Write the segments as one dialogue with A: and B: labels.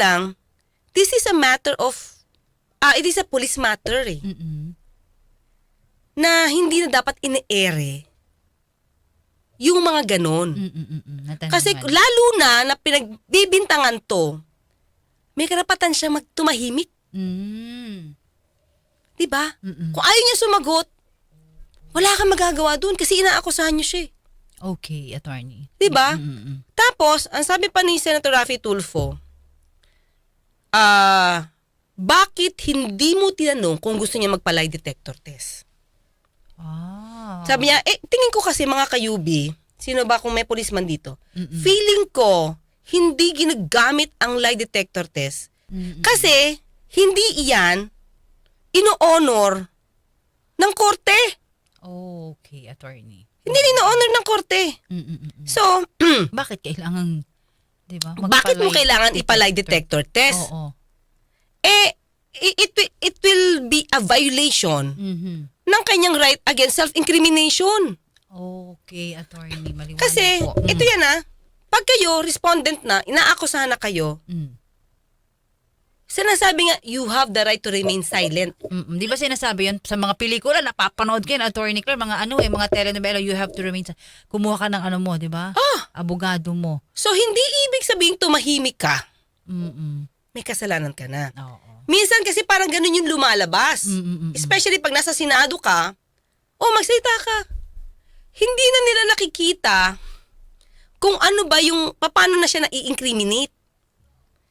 A: lang, this is a matter of, ah, it is a police matter eh,
B: Mm-mm.
A: na hindi na dapat ine-ere yung mga ganon.
B: Mm-mm-mm.
A: Kasi lalo na na pinagbibintangan to, may karapatan siya magtumahimik.
B: Mm.
A: Di ba?
B: Mm-mm.
A: Kung ayaw niya sumagot, wala kang magagawa doon kasi inaakusahan niyo siya. eh.
B: Okay, attorney.
A: Di ba?
B: Mm-mm.
A: Tapos, ang sabi pa ni Senator Raffy Tulfo, ah, bakit hindi mo tinanong kung gusto niya magpa-lie detector test?
B: Ah.
A: Sabi niya, eh, tingin ko kasi mga kayubi, sino ba kung may policeman dito?
B: Mm-mm.
A: Feeling ko, hindi ginagamit ang lie detector test
B: Mm-mm.
A: kasi hindi iyan ino-honor ng korte.
B: Okay, attorney.
A: Hindi ino-honor ng korte.
B: Mm-mm-mm.
A: So,
B: Bakit kailangan, di ba?
A: bakit mo kailangan ipa-lie detector test?
B: Oo.
A: Eh, it, wi- it will be a violation
B: Mhm.
A: ng kanyang right against self-incrimination.
B: Okay, attorney. Maliwanag
A: Kasi,
B: po. Mm.
A: ito yan ha, pag kayo, respondent na, inaakusahan na kayo,
B: Mm.
A: Sinasabi nga, you have the right to remain silent.
B: Mm-mm. Di ba sinasabi yan sa mga pelikula, napapanood kayo, attorney Claire, mga ano eh, mga telenovela, you have to remain sa... Kumuha ka ng ano mo, di ba?
A: Ah!
B: Abogado mo.
A: So, hindi ibig sabihin tumahimik ka,
B: Mm-mm.
A: may kasalanan ka na.
B: Oo.
A: Minsan kasi parang ganun yung lumalabas.
B: Mm-mm-mm.
A: Especially pag nasa Senado ka, o magsalita ka. Hindi na nila nakikita kung ano ba yung, paano na siya na-incriminate.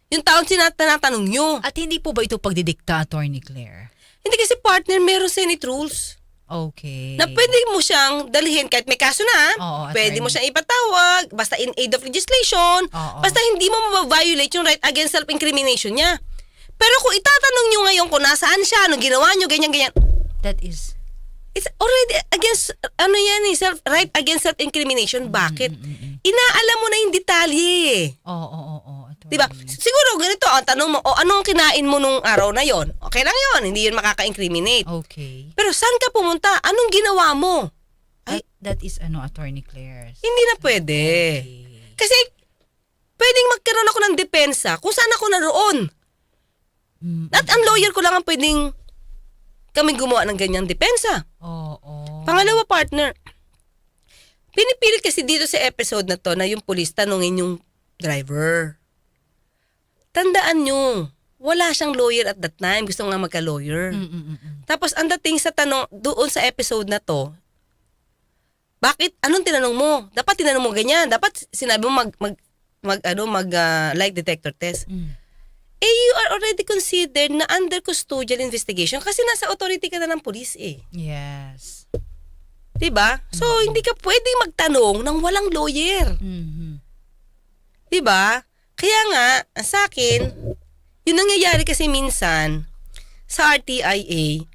A: Yung taon sinatanatanong nyo.
B: At hindi po ba ito pagdidikta, attorney Claire?
A: Hindi kasi partner, meron Senate rules.
B: Okay.
A: Na pwede mo siyang dalhin kahit may kaso na.
B: Oo,
A: pwede
B: attorney.
A: mo siyang ipatawag, basta in aid of legislation.
B: Oo.
A: Basta hindi mo mababiolate yung right against self-incrimination niya. Pero kung itatanong nyo ngayon kung nasaan siya, ano ginawa nyo, ganyan-ganyan,
B: That is...
A: it's already against, ano yan eh, self, right against self-incrimination. Bakit?
B: Mm-mm-mm.
A: Inaalam mo na yung detalye.
B: Oo, oo, oo. Attorney.
A: Diba? Siguro ganito, ang tanong mo, o anong kinain mo nung araw na yon? Okay lang yon, hindi yun makaka-incriminate.
B: Okay.
A: Pero saan ka pumunta? Anong ginawa mo? Ay,
B: That, that is ano, attorney Claire.
A: hindi na pwede.
B: Okay.
A: Kasi, pwedeng magkaroon ako ng depensa kung saan ako naroon.
B: Mm,
A: At ang lawyer ko lang ang pwedeng kami gumawa ng ganyang depensa.
B: Oo. oo.
A: Pangalawa, partner, pinipilit kasi dito sa episode na to na yung police tanungin yung driver. Tandaan nyo, wala siyang lawyer at that time. Gusto nga magka-lawyer.
B: Mm-mm-mm.
A: Tapos ang dating sa tanong doon sa episode na to, bakit anong tinanong mo? Dapat tinanong mo ganyan. Dapat sinabi mo mag mag mag ano mag ah, lie detector test.
B: Mm.
A: Eh you are already considered na under custodial investigation kasi nasa authority ka na ng police eh.
B: Yes.
A: 'Di ba? So hindi ka pwedeng magtanong ng walang lawyer.
B: Mhm.
A: 'Di ba? Kaya nga sa akin, yung nangyayari kasi minsan sa RTIA,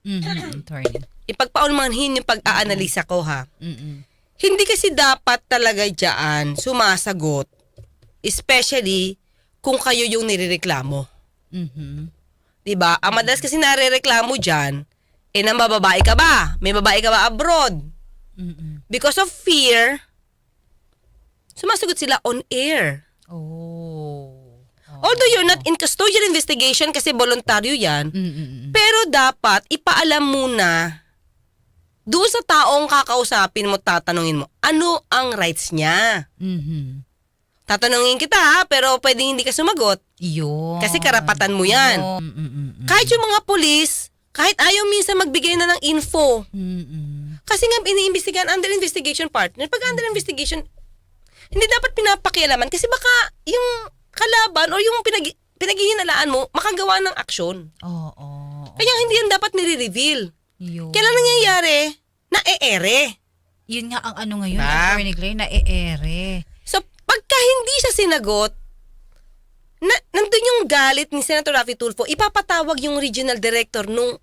B: Mhm, attorney.
A: ipagpaunmanhin yung pag-aanalisa ko ha.
B: Mm-mm.
A: Hindi kasi dapat talaga diyan sumasagot. Especially kung kayo yung nirereklamo.
B: Mhm.
A: 'Di ba? Ang madalas kasi narereklamo diyan, eh nang bababae ka ba? May babae ka ba abroad?
B: Mm-mm.
A: Because of fear, sumasagot sila on air.
B: Oh.
A: Although you're not in custodial investigation kasi voluntaryo yan,
B: Mm-mm.
A: pero dapat ipaalam muna doon sa taong kakausapin mo, tatanungin mo, ano ang rights niya?
B: Mhm.
A: Tatanungin kita ha, pero pwedeng hindi ka sumagot.
B: Yun.
A: Kasi karapatan mo yan.
B: Mm-mm.
A: Kahit yung mga pulis, kahit ayaw minsan magbigay na ng info.
B: Mm-mm.
A: Kasi nga iniimbestigahan under investigation partner. Pag under investigation, hindi dapat pinapakialaman kasi baka yung kalaban o yung pinag pinaghihinalaan mo makagawa ng aksyon.
B: Oo. oo.
A: Kaya hindi yan dapat nire-reveal.
B: Yun.
A: Kailan nangyayari? Na-e-ere.
B: Yun nga ang ano ngayon,
A: Ba?
B: attorney Claire, na e-ere.
A: So, pagka hindi siya sinagot, na, nandun yung galit ni Senator Raffy Tulfo, ipapatawag yung regional director nung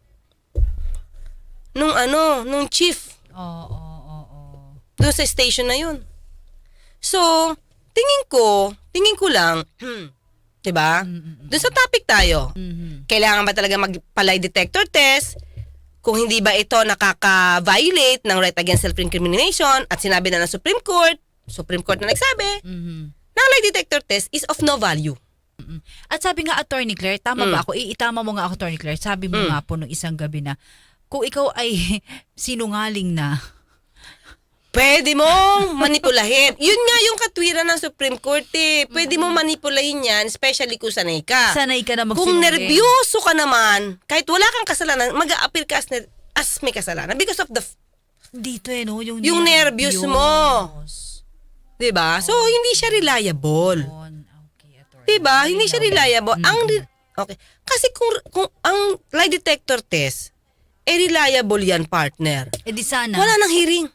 A: nung ano, nung chief
B: Oo, oo, oo, oo.
A: doon sa station na yun. So, tingin ko, tingin ko lang, hmm, 'di ba? Doon sa topic tayo.
B: Mhm.
A: Kailangan ba talaga magpalay detector test? Kung hindi ba ito nakaka-violate ng right against self-incrimination at sinabi na ng Supreme Court, Supreme Court na nagsabi,
B: Mhm.
A: na ang lie detector test is of no value.
B: Mm. At sabi nga, Attorney Claire, tama
A: Mm.
B: ba ako? Iitama mo nga ako, Attorney Claire. Sabi mo
A: Mm.
B: nga po nung isang gabi na, kung ikaw ay sinungaling na,
A: Pwede mong manipulahin. Yun nga yung katwiran ng Supreme Court eh. Pwede mong manipulahin yan, especially kung sanay ka.
B: sanay ka na
A: Ah. Kung
B: magsinungaling.
A: nervyoso ka naman, kahit wala kang kasalanan, mag a as, ner- as may kasalanan because of the, f-
B: Dito eh, no? Yung,
A: Yung nervyos mo. di ba? So, hindi siya reliable.
B: Okay, Attorney.
A: Di ba? Hindi siya reliable.
B: Mm.
A: Ang, re- okay. Kasi kung, kung ang lie detector test, eh reliable yan, partner.
B: Eh di sana.
A: Wala nang hearing.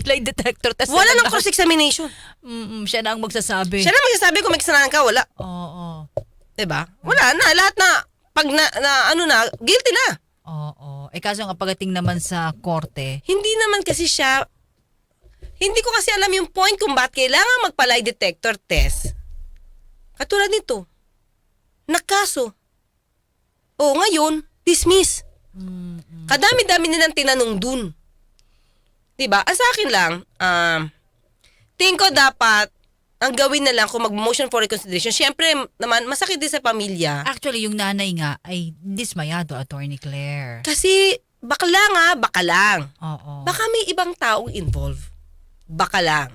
B: Lie detector test.
A: Wala
B: na
A: nang cross-examination.
B: Mm-mm, siya na ang magsasabi.
A: Siya na magsasabi kung may kasalanan ka, wala.
B: Oo.
A: 'Di ba? Wala na lahat na pag na, na ano na guilty na.
B: Oo. Eh kaso nga pagdating naman sa korte,
A: Hindi naman kasi siya hindi ko kasi alam yung point kung bakit kailangan magpa-lie detector test. Katulad nito. Nakaso. O ngayon, dismiss.
B: mm,
A: Kadami-dami nilang tinanong dun. 'Di ba? Ang sa akin lang, um, tingin ko dapat ang gawin na lang kung mag-motion for reconsideration, syempre naman masakit din sa pamilya.
B: actually yung nanay nga ay dismayado, Attorney Claire.
A: Kasi bakla nga, baka lang.
B: Oo.
A: Baka may ibang taong involved. Baka lang.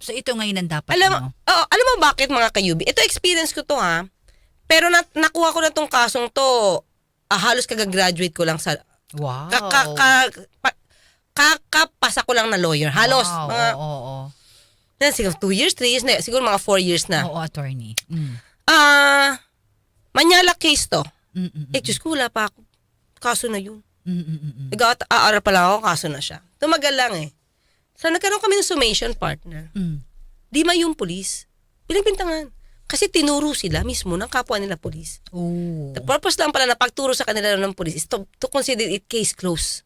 B: So ito ngayon ang dapat
A: Alam,
B: mo.
A: oo, alam mo bakit mga kayubi? Ito experience ko to ha. Pero na, nakuha ko na tong kasong to. Ah, halos kagagraduate ko lang sa
B: Wow.
A: ka, ka, ka, pa- kakapasa ko lang na lawyer. Halos.
B: Wow,
A: Mga,
B: Oo, oo,
A: yan, siguro 2 years, 3 years na. Siguro mga 4 years na.
B: Oo, attorney. Mm.
A: Ah, Manyala case to.
B: Mm, mm,
A: Eh, Diyos ko, wala pa ako. Kaso na yun.
B: mm, mm, mm, mm.
A: Nag-aaral pa lang ako, kaso na siya. Tumagal lang eh. So, nagkaroon kami ng summation partner.
B: Mm.
A: Di ma yung polis. Pinagbintangan. Kasi tinuro sila mismo ng kapwa nila polis.
B: Oh.
A: The purpose lang pala na pagturo sa kanila ng polis is to, to consider it case close.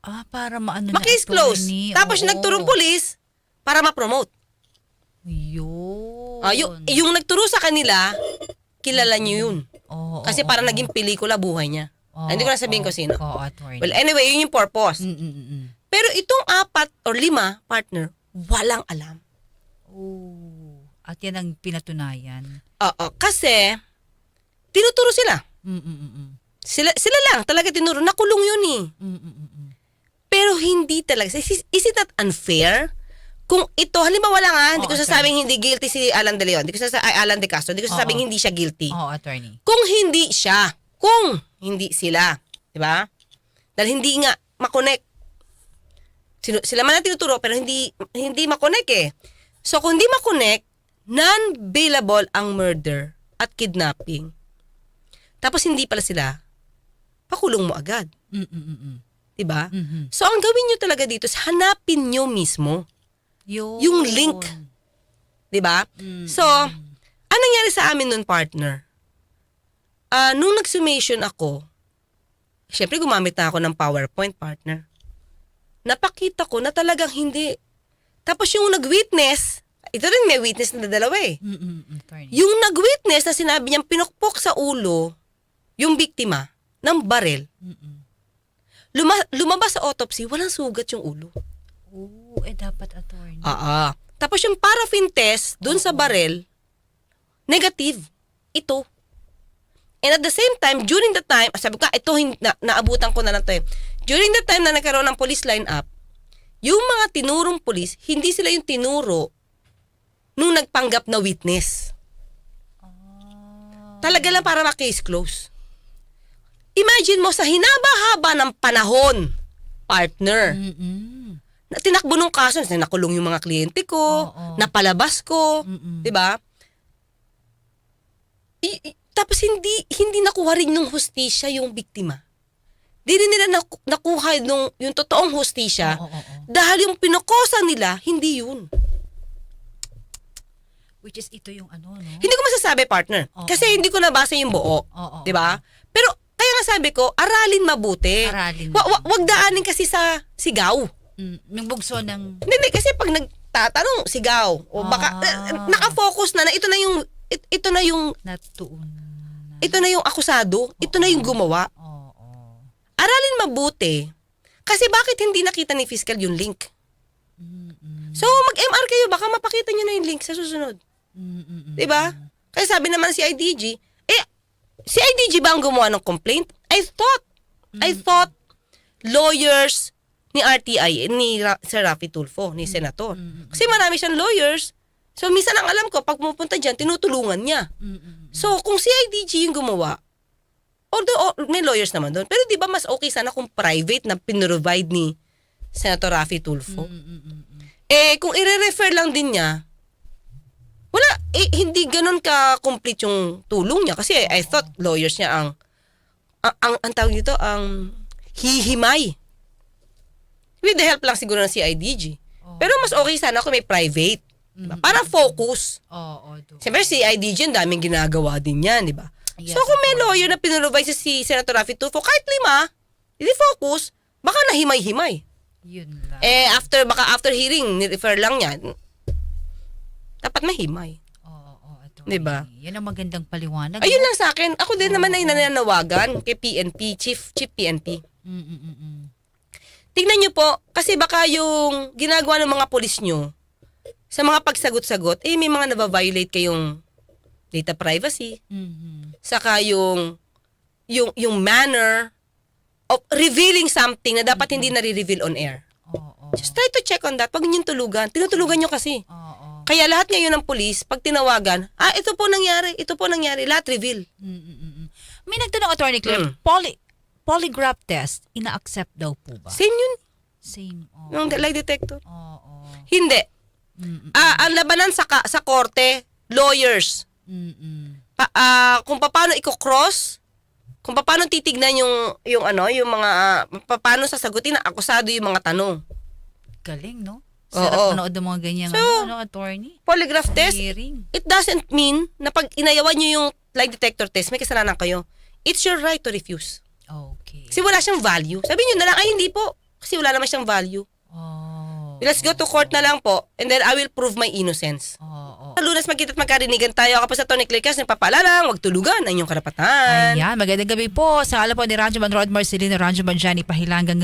B: Ah, para maano
A: Ma-case close.
B: attorney.
A: Tapos
B: Oo.
A: nagturong polis para ma-promote.
B: Yun.
A: Ah, yung, yung nagturo sa kanila, kilala niyo yun.
B: Oo,
A: Kasi
B: oo,
A: para
B: oo.
A: naging pelikula buhay niya.
B: Oo,
A: Ah, Hindi ko na sabihin
B: oo.
A: ko sino.
B: Oo, attorney.
A: Well, anyway, yun yung purpose.
B: Mm, mm, mm, mm.
A: Pero itong apat or lima partner, walang alam.
B: Oh. At yan ang pinatunayan.
A: Oo, kasi tinuturo sila.
B: Mm, mm, mm, mm.
A: Sila, sila lang talaga tinuro. Nakulong yun eh.
B: Mm, mm, mm, mm.
A: Pero hindi talaga. Is, is it not unfair? Kung ito, halimbawa lang ha, hindi ko
B: Oo,
A: sasabing hindi guilty si Alan De Leon. Hindi ko sasabing, ay, Alan De Castro. Hindi ko sasabing
B: Oo.
A: hindi siya guilty.
B: Oo, attorney.
A: Kung hindi siya, kung hindi sila, di ba? Dahil hindi nga makonect. Sino, sila man ang tinuturo pero hindi hindi makonect eh. So kung hindi makonect, non-bailable ang murder at kidnapping. Tapos hindi pala sila, pakulong mo agad.
B: Mm, mm, mm, mm.
A: Di ba?
B: Mhm.
A: So ang gawin nyo talaga dito is hanapin nyo mismo.
B: Yun.
A: Yung link. Di ba?
B: Mm,
A: So, anong nangyari sa amin nun, partner? Ah, nung nag-summation ako, syempre gumamit na ako ng PowerPoint, partner. Napakita ko na talagang hindi. Tapos yung nag-witness, ito rin may witness na dalawa eh.
B: Mm, mm, mm, attorney.
A: Yung nag-witness na sinabi niyang pinukpok sa ulo yung biktima ng barel,
B: Mm, mm.
A: Luma- lumabas sa autopsy, walang sugat yung ulo.
B: Oh, eh dapat attorney.
A: Ah, Tapos yung paraffin test dun sa barel, negative. Ito. And at the same time, during the time, sabi ko, "Ah, ito, na, naabutan ko na lang to eh. During the time na nagkaroon ng police line-up, yung mga tinurong police, hindi sila yung tinuro nung nagpanggap na witness. Talaga lang para ma-case close. Imagine mo, sa hinaba-haba ng panahon, partner,
B: Mm, mm.
A: na tinakbo nung kaso, na nakulong yung mga kliyente ko,
B: Oo.
A: napalabas ko,
B: Mm-mm.
A: 'di ba? I- i- tapos hindi hindi nakuha rin ng hustisya yung biktima. Di rin nila naku- nakuha nung yung totoong hustisya
B: Oo, oo, oo.
A: dahil yung pinokosa nila hindi yun.
B: Which is ito yung ano, no?
A: Hindi ko masasabi partner
B: Oo.
A: kasi hindi ko nabasa yung buo,
B: Oo.
A: 'di ba? Pero kaya nga sabi ko, aralin mabuti.
B: Aralin
A: Wa- wa- wag daanin kasi sa sigaw.
B: Mm, yung bugso ng...
A: Hindi, hindi, kasi pag nagtatanong, sigaw. O baka,
B: Ah.
A: eh, nakafocus na na ito na yung, it- ito na yung,
B: Natuon.
A: ito na yung akusado, ito na yung gumawa.
B: Oo.
A: Aralin mabuti. Kasi bakit hindi nakita ni fiscal yung link?
B: Mm, mm,
A: So, mag-MR kayo, baka mapakita nyo na yung link sa susunod.
B: Mm, mm, mm.
A: 'Di ba? Kaya sabi naman si IDG, eh si IDG ba ang gumawa ng complaint? I thought I thought lawyers ni RTI ni Ra- Sir Rafi Tulfo, ni Senator. Kasi marami siyang lawyers. So minsan ang alam ko pag pumupunta diyan tinutulungan niya.
B: Mm, mm, mm.
A: So kung si IDG yung gumawa, although oh, may lawyers naman doon, pero 'di ba mas okay sana kung private na pinrovide ni Senator Rafi Tulfo?
B: Mm, mm, mm, mm.
A: Eh, kung i-refer lang din niya, wala, eh, hindi ganun ka-complete yung tulong niya. Kasi I thought lawyers niya ang, ang, ang, ang tawag dito, ang hihimay. With the help lang siguro ng CIDG.
B: Oo.
A: Pero mas okay sana kung may private. Diba? Para focus.
B: Oo, do.
A: Siyempre, si IDG, ang daming ginagawa din yan, di ba?
B: Yes,
A: so, kung may lawyer na pinrovide si Senator Rafi Tulfo, kahit lima, hindi focus, baka nahimay-himay.
B: Yun lang.
A: Eh, after, baka after hearing, ni-refer lang yan, dapat mahimay.
B: Oo, oo, ito.
A: Diba?
B: Yan ang magandang paliwanag.
A: Ayun lang sa akin. Ako din naman ay nananawagan kay PNP, Chief, Chief PNP.
B: Mm, mm, mm, mm.
A: Tingnan nyo po, kasi baka yung ginagawa ng mga polis nyo, sa mga pagsagot-sagot, eh may mga nababiolate kayong data privacy,
B: Mhm.
A: saka yung, yung, yung manner of revealing something na dapat hindi nare-reveal on air.
B: Oo, oo.
A: Just try to check on that. Pag niyong tulugan, tinutulugan nyo kasi.
B: Oo.
A: Kaya lahat ngayon ng polis, pag tinawagan, ah, ito po nangyari, ito po nangyari, lahat reveal.
B: Mm, mm, mm, mm. May nagtanong, Attorney Claire,
A: Mm.
B: poly, polygraph test, ina-accept daw po ba?
A: Same yun,
B: Same. Oo.
A: yung lie detector.
B: Oo.
A: Hindi.
B: Mm, mm,
A: Ah, ang labanan sa ka- sa korte, lawyers.
B: mm.
A: Pa, ah, kung paano iko-cross, kung paano titignan yung yung ano, yung mga ah, pa- paano sasagutin na akusado yung mga tanong.
B: Galing, no?
A: Oo.
B: Sarap manood ng mga ganyan,
A: So,
B: ano, ano, attorney?
A: Polygraph test,
B: Hearing.
A: it doesn't mean na pag inayawan nyo yung lie detector test, may kasalanan kayo. It's your right to refuse.
B: Okay.
A: Kasi wala siyang value. Sabi nyo na lang, ay hindi po. Kasi wala naman siyang value.
B: Oh.
A: Let's go to court na lang po and then I will prove my innocence.
B: Oo.
A: Sa lunas magkita at magkarinigan tayo. Po sa Tony Clickas, nagpapaalala, huwag tulugan ang inyong karapatan.
B: Ayan, magandang gabi po. Sa alam po ni Ranjo Man Rod Marcelino, Ranjo Man Johnny Pahilangang